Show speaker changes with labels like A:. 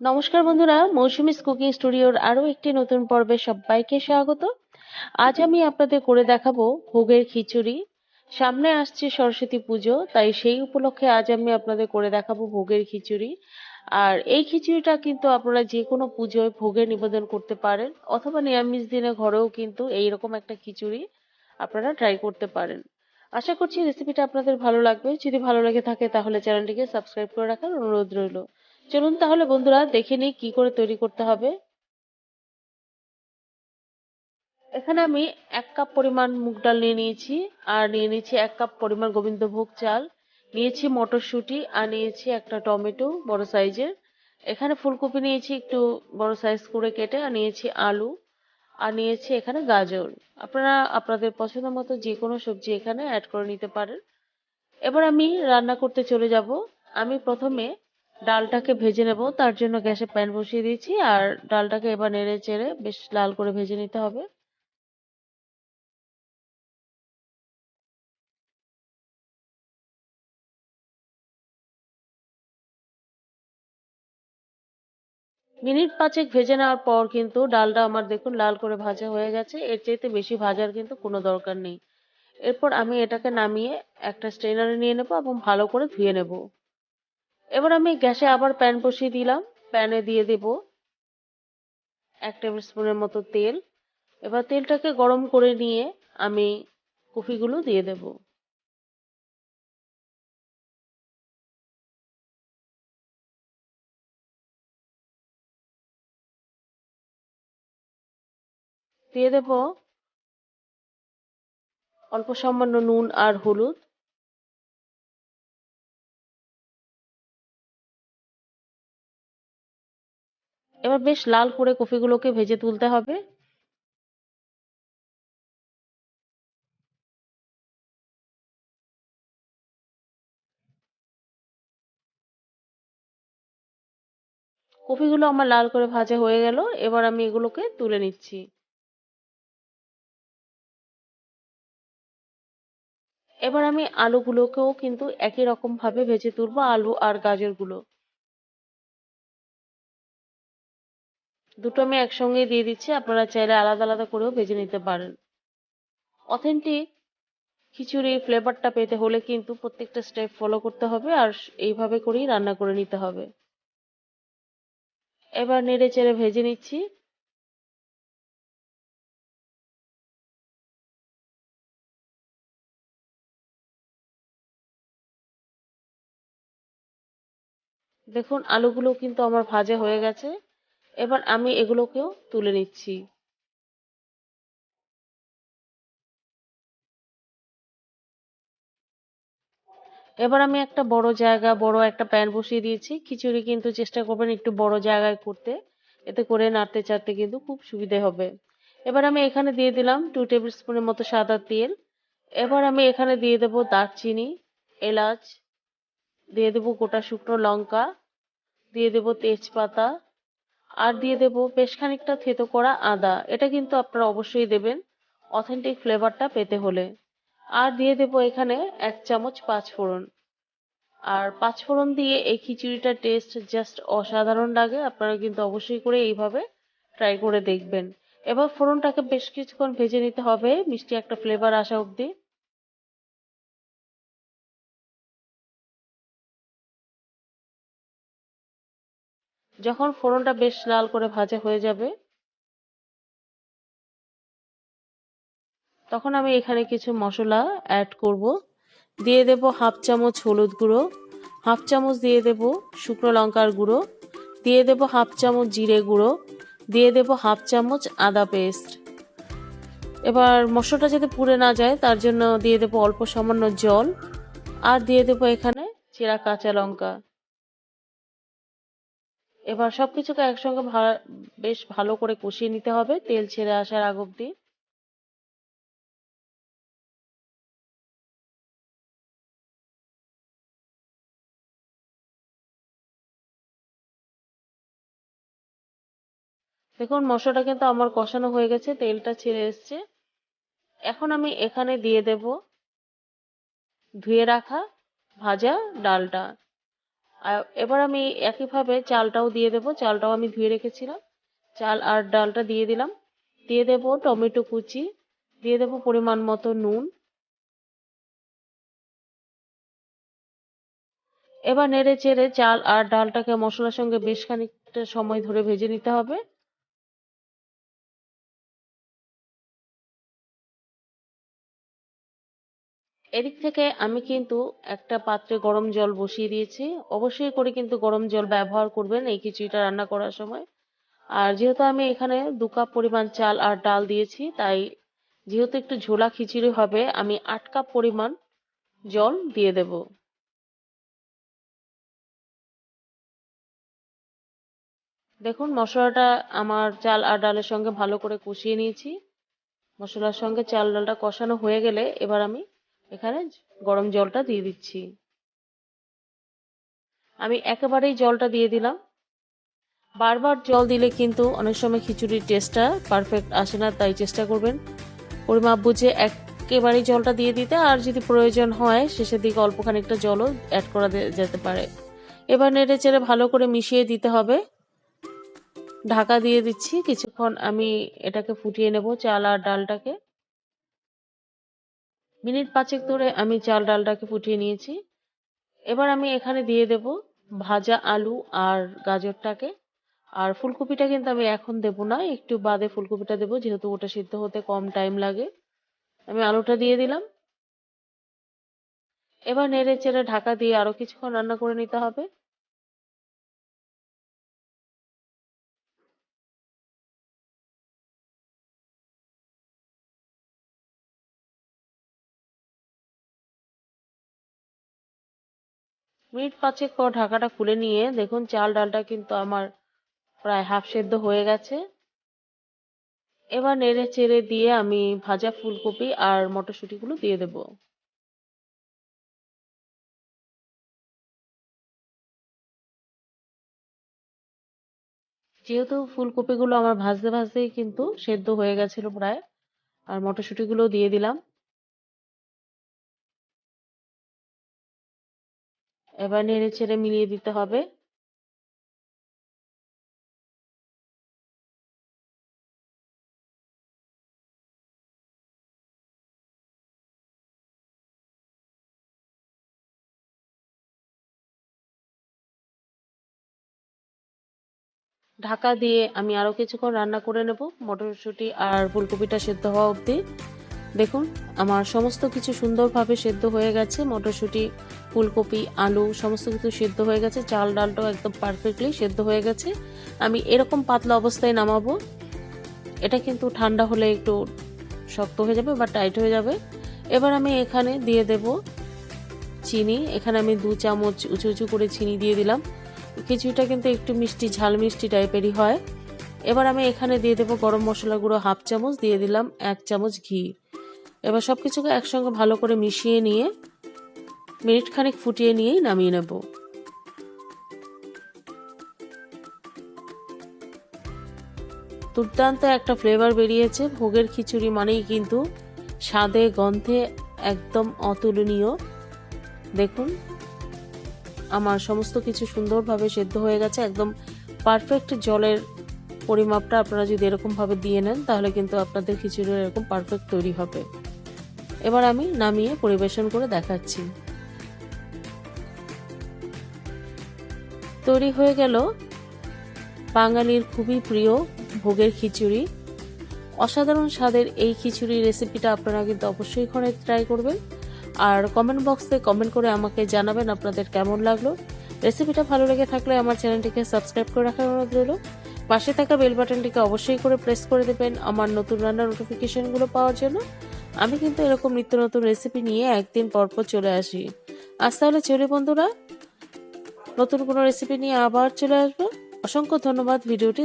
A: নমস্কার বন্ধুরা, মৌসুমিস কুকিং স্টুডিওর আরও একটি নতুন পর্বে সবাইকে স্বাগত। আজ আমি আপনাদের করে দেখাবো ভোগের খিচুড়ি। সামনে আসছে সরস্বতী পুজো, তাই সেই উপলক্ষে আজ আমি আপনাদের করে দেখাবো ভোগের খিচুড়ি। আর এই খিচুড়িটা কিন্তু আপনারা যে কোনো পুজোয় ভোগে নিবেদন করতে পারেন, অথবা নিরামিষ দিনে ঘরেও কিন্তু এইরকম একটা খিচুড়ি আপনারা ট্রাই করতে পারেন। আশা করছি রেসিপিটা আপনাদের ভালো লাগবে। যদি ভালো লেগে থাকে তাহলে চ্যানেলটিকে সাবস্ক্রাইব করে রাখার অনুরোধ রইল। চলুন তাহলে বন্ধুরা দেখে নিই কি করে তৈরি করতে হবে। এখানে আমি এক কাপ পরিমাণ মুগ ডাল নিয়ে নিয়েছি, আর নিয়ে নিয়েছি এক কাপ পরিমাণ গোবিন্দভোগ চাল, নিয়েছি মটরশুঁটি, আর নিয়েছি একটা টমেটো বড় সাইজের। এখানে ফুলকপি নিয়েছি একটু বড় সাইজ করে কেটে, আর নিয়েছি আলু, আর নিয়েছি এখানে গাজর। আপনারা, আপনাদের পছন্দ মতো যে কোনো সবজি এখানে অ্যাড করে নিতে পারেন। এবার আমি রান্না করতে চলে যাব। আমি প্রথমে ডালটাকে ভেজে নেব, তার জন্য গ্যাসে প্যান বসিয়ে দিয়েছি, আর ডালটাকে এবার নেড়ে চেড়ে বেশ লাল করে ভেজে নিতে হবে। মিনিট পাঁচেক ভেজে নেওয়ার পর কিন্তু ডালটা আমার দেখুন লাল করে ভাজা হয়ে গেছে, এর চাইতে বেশি ভাজার কিন্তু কোনো দরকার নেই। এরপর আমি এটাকে নামিয়ে একটা স্ট্রেনারে নিয়ে নেব এবং ভালো করে ধুয়ে নেব। এবার আমি গ্যাসে আবার প্যান বসিয়ে দিলাম। প্যানে দিয়ে দেব এক টেবিল স্পুনের মতো তেল। এবার তেলটাকে গরম করে নিয়ে আমি কফিগুলো দিয়ে দেব। দিয়ে দেব অল্প সামান্য নুন আর হলুদ। এবার বেশ লাল করে কফিগুলোকে ভেজে তুলতে হবে। কফিগুলো আমার লাল করে ভাজা হয়ে গেল, এবার আমি এগুলোকে তুলে নিচ্ছি। এবার আমি আলুগুলোকেও কিন্তু একই রকম ভাবে ভেজে তুলবো, আলু আর গাজরগুলো। দুটো আমি একসঙ্গে দিয়ে দিচ্ছি, আপনারা চাইলে আলাদা আলাদা করেও ভেজে নিতে পারেন। অথেন্টিক খিচুড়ির ফ্লেভারটা পেতে হলে কিন্তু প্রত্যেকটা স্টেপ ফলো করতে হবে আর এইভাবে করেই রান্না করে নিতে হবে। এবার নেড়ে চেড়ে ভেজে নিচ্ছি। দেখুন, আলুগুলো কিন্তু আমার ভাজা হয়ে গেছে। এবার আমি এগুলোকেও তুলে নিচ্ছি। এবার আমি একটা বড় জায়গা, বড় একটা প্যান বসিয়ে দিয়েছি। খিচুড়ি কিন্তু চেষ্টা করবেন একটু বড় জায়গায় করতে। এতে করে নাড়তে চাড়তে কিন্তু খুব সুবিধে হবে। এবার আমি এখানে দিয়ে দিলাম টু টেবিল স্পুনের মতো সাদা তেল। এবার আমি এখানে দিয়ে দেবো দারচিনি, এলাচ, দিয়ে দেবো গোটা শুকনো লঙ্কা, দিয়ে দেবো তেজপাতা আর দিয়ে দেবো বেশ খানিকটা থেতো করা আদা। এটা কিন্তু আপনারা অবশ্যই দেবেন অথেন্টিক ফ্লেভারটা পেতে হলে। আর দিয়ে দেবো এখানে এক চামচ পাঁচফোড়ন। আর পাঁচফোড়ন দিয়ে এই খিচুড়িটার টেস্ট জাস্ট অসাধারণ লাগে। আপনারা কিন্তু অবশ্যই করে এইভাবে ট্রাই করে দেখবেন। এবার ফোড়নটাকে বেশ কিছুক্ষণ ভেজে নিতে হবে। মিষ্টি একটা ফ্লেভার আসা অবধি। যখন ফোড়নটা বেশ লাল করে ভাজা হয়ে যাবে, তখন আমি এখানে কিছু মশলা অ্যাড করব। দিয়ে দেব হাফ চামচ হলুদ গুঁড়ো, হাফ চামচ দিয়ে দেব শুকনো লঙ্কার গুঁড়ো, দিয়ে দেব হাফ চামচ জিরে গুঁড়ো, দিয়ে দেব হাফ চামচ আদা পেস্ট। এবার মশলাটা যাতে পুড়ে না যায়, তার জন্য দিয়ে দেব অল্প সামান্য জল, আর দিয়ে দেব এখানে চেরা কাঁচা লঙ্কা। এবার সবকিছুকে একসঙ্গে বেশ ভালো করে কষিয়ে নিতে হবে, তেল ছেড়ে আসার আগ অব্দি দেখুন, মশলাটা কিন্তু আমার কষানো হয়ে গেছে, তেলটা ছেড়ে এসছে। এখন আমি এখানে দিয়ে দেব ধুয়ে রাখা ভাজা ডালটা। এবার আমি একইভাবে চালটাও দিয়ে দেবো। চালটাও আমি ধুয়ে রেখেছিলাম। চাল আর ডালটা দিয়ে দিলাম। দিয়ে দেবো টমেটো কুচি, দিয়ে দেবো পরিমাণ মতো নুন। এবার নেড়ে চেড়ে চাল আর ডালটাকে মশলার সঙ্গে বেশ খানিকটা সময় ধরে ভেজে নিতে হবে। এদিক থেকে আমি কিন্তু একটা পাত্রে গরম জল বসিয়ে দিয়েছি। অবশ্যই করে কিন্তু গরম জল ব্যবহার করবেন এই খিচুড়িটা রান্না করার সময়। আর যেহেতু আমি এখানে দু কাপ পরিমাণ চাল আর ডাল দিয়েছি, তাই যেহেতু একটু ঝোলা খিচুড়ি হবে, আমি আট কাপ পরিমাণ জল দিয়ে দেব। দেখুন, মশলাটা আমার চাল আর ডালের সঙ্গে ভালো করে কষিয়ে নিয়েছি। মশলার সঙ্গে চাল ডালটা কষানো হয়ে গেলে এবার আমি এখানে গরম জলটা দিয়ে দিচ্ছি। আমি একেবারেই জলটা দিয়ে দিলাম। বারবার জল দিলে কিন্তু অনেক সময় খিচুড়ির টেস্টটা পারফেক্ট আসে না, তাই চেষ্টা করবেন। পরিমাপ বুঝে একেবারেই জলটা দিয়ে দিতে, আর যদি প্রয়োজন হয় শেষের দিকে অল্প খানিকটা জলও অ্যাড করা যেতে পারে। এবার নেড়ে চেড়ে ভালো করে মিশিয়ে দিতে হবে। ঢাকা দিয়ে দিচ্ছি। কিছুক্ষণ আমি এটাকে ফুটিয়ে নেব চাল আর ডালটাকে। মিনিট পাঁচেক ধরে আমি চাল ডালটাকে ফুটিয়ে নিয়েছি। এবার আমি এখানে দিয়ে দেব ভাজা আলু আর গাজরটাকে। আর ফুলকপিটা কিন্তু আমি এখন দেব না, একটু বাদে ফুলকপিটা দেবো, যেহেতু ওটা সিদ্ধ হতে কম টাইম লাগে। আমি আলুটা দিয়ে দিলাম। এবার নেড়ে চেড়ে ঢাকা দিয়ে আরও কিছুক্ষণ রান্না করে নিতে হবে। মিনিট পাঁচেক পর ঢাকাটা খুলে নিয়ে দেখুন চাল ডালটা কিন্তু আমার প্রায় হাফ সেদ্ধ হয়ে গেছে। এবার নেড়ে চেড়ে দিয়ে আমি ভাজা ফুলকপি আর মটরশুঁটিগুলো দিয়ে দেব। যেহেতু ফুলকপিগুলো আমার ভাজতে ভাজতেই কিন্তু সেদ্ধ হয়ে গেছিল প্রায়, আর মটরশুঁটিগুলো দিয়ে দিলাম। এবার নেড়ে ছেড়ে মিলিয়ে দিতে হবে। ঢাকা দিয়ে আমি আরও কিছুক্ষণ রান্না করে নেব। মটরশুঁটি আর ফুলকপিটা সেদ্ধ হওয়া অবধি। দেখুন, আমার সমস্ত কিছু সুন্দরভাবে সেদ্ধ হয়ে গেছে। মটরশুঁটি, ফুলকপি, আলু, সমস্ত কিছু সেদ্ধ হয়ে গেছে। চাল ডালটাও একদম পারফেক্টলি সেদ্ধ হয়ে গেছে। আমি এরকম পাতলা অবস্থায় নামাবো, এটা কিন্তু ঠান্ডা হলে একটু শক্ত হয়ে যাবে বা টাইট হয়ে যাবে। এবার আমি এখানে দিয়ে দেব চিনি। এখানে আমি দু চামচ উঁচু উঁচু করে চিনি দিয়ে দিলাম। খিচুড়িটা কিন্তু একটু মিষ্টি, ঝাল মিষ্টি টাইপেরই হয়। এবার আমি এখানে দিয়ে দেবো গরম মশলা গুঁড়ো হাফ চামচ, দিয়ে দিলাম এক চামচ ঘি। এবার সব কিছুকে একসঙ্গে ভালো করে মিশিয়ে নিয়ে মিনিট খানিক ফুটিয়ে নিয়েই নামিয়ে নেব। দুর্দান্ত একটা ফ্লেভার বেরিয়েছে। ভোগের খিচুড়ি মানেই কিন্তু স্বাদে, গন্ধে একদম অতুলনীয়। দেখুন, আমার সমস্ত কিছু সুন্দরভাবে সেদ্ধ হয়ে গেছে। একদম পারফেক্ট জলের পরিমাপটা আপনারা যদি এরকমভাবে দিয়ে নেন, তাহলে কিন্তু আপনাদের খিচুড়ি এরকম পারফেক্ট তৈরি হবে। এবার আমি নামিয়ে পরিবেশন করে দেখাচ্ছি। তৈরি হয়ে গেল বাঙালির খুবই প্রিয় ভোগের খিচুড়ি। অসাধারণ স্বাদের এই খিচুড়ি রেসিপিটা আপনারা কিন্তু অবশ্যই ঘরে ট্রাই করবেন। আর কমেন্ট বক্সে কমেন্ট করে আমাকে জানাবেন আপনাদের কেমন লাগল। রেসিপিটা ভালো লেগে থাকলে আমার চ্যানেলটিকে সাবস্ক্রাইব করে রাখার অনুরোধ রইল। পাশে থাকা বেল বাটনটিকে অবশ্যই করে প্রেস করে দেবেন আমার নতুন রান্নার নোটিফিকেশনগুলো পাওয়ার জন্য। আমি কিন্তু এরকম নিত্য নতুন রেসিপি নিয়ে একদিন পরপর চলে আসি। আজ তাহলে চলে বন্ধুরা, নতুন কোনো রেসিপি নিয়ে আবার চলে আসব। অসংখ্য ধন্যবাদ ভিডিওটি